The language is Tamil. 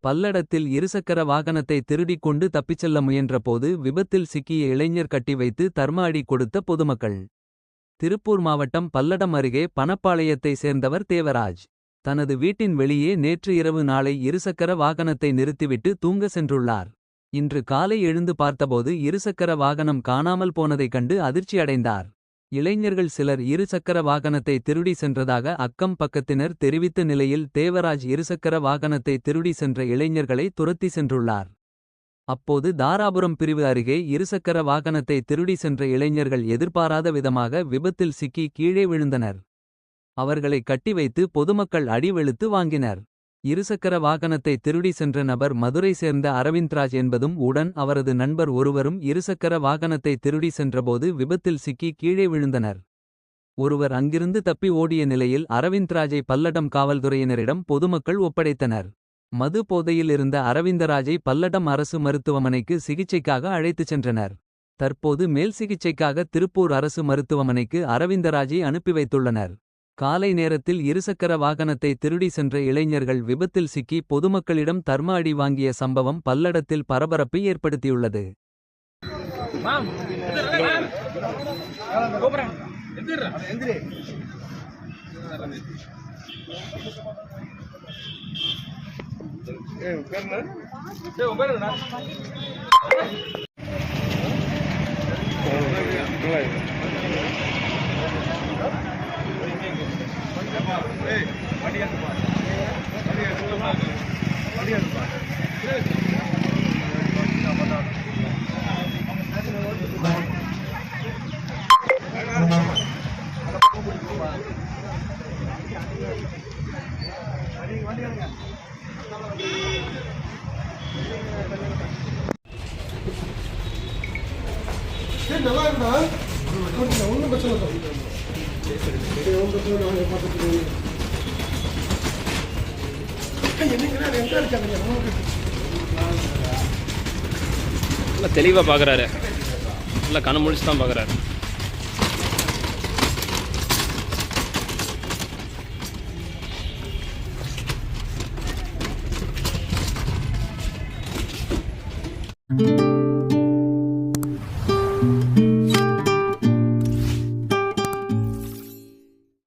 பல்லடத்தில் இருசக்கர வாகனத்தை திருடிக் கொண்டு தப்பிச் செல்ல முயன்றபோது விபத்தில் சிக்கிய இளைஞர் கட்டி வைத்து தர்ம அடி கொடுத்த பொதுமக்கள். திருப்பூர் மாவட்டம் பல்லடம் அருகே பணப்பாளையத்தை சேர்ந்தவர் தேவராஜ். தனது வீட்டின் வெளியே நேற்று இரவு நாளை இருசக்கர வாகனத்தை நிறுத்திவிட்டு தூங்க சென்றுள்ளார். இன்று காலை எழுந்து பார்த்தபோது இருசக்கர வாகனம் காணாமல் போனதைக் கண்டு அதிர்ச்சியடைந்தார். இளைஞர்கள் சிலர் இருசக்கர வாகனத்தை திருடி சென்றதாக அக்கம் பக்கத்தினர் தெரிவித்த நிலையில் தேவராஜ் இருசக்கர வாகனத்தை திருடி சென்ற இளைஞர்களை துரத்தி சென்றுள்ளார். அப்போது தாராபுரம் பிரிவு அருகே இருசக்கர வாகனத்தை திருடி சென்ற இளைஞர்கள் எதிர்பாராத விதமாக விபத்தில் சிக்கி கீழே விழுந்தனர். அவர்களை கட்டி வைத்து பொதுமக்கள் அடி வெளுத்து வாங்கினர். இருசக்கர வாகனத்தை திருடி சென்ற நபர் மதுரை சேர்ந்த அரவிந்த்ராஜ் என்பதும் உடன் அவரது நண்பர் ஒருவரும் இருசக்கர வாகனத்தை திருடி சென்றபோது விபத்தில் சிக்கி கீழே விழுந்தனர். ஒருவர் அங்கிருந்து தப்பி ஓடிய நிலையில் அரவிந்த்ராஜை பல்லடம் காவல்துறையினரிடம் பொதுமக்கள் ஒப்படைத்தனர். மது போதையில் இருந்த அரவிந்தராஜை பல்லடம் அரசு மருத்துவமனைக்கு சிகிச்சைக்காக அழைத்துச் சென்றனர். தற்போது மேல் சிகிச்சைக்காக திருப்பூர் அரசு மருத்துவமனைக்கு அரவிந்தராஜை அனுப்பி வைத்துள்ளனர். காலை நேரத்தில் இருசக்கர வாகனத்தை திருடி சென்ற இளைஞர்கள் விபத்தில் சிக்கி பொதுமக்களிடம் தர்ம அடி வாங்கிய சம்பவம் பல்லடத்தில் பரபரப்பை ஏற்படுத்தியுள்ளது. நல்லா இருந்தா? ஒன்றும் பிரச்சனை நல்லா தெளிவாக பார்க்குறாரு நல்லா கண்ணு முழிச்சு தான் பார்க்குறாரு thank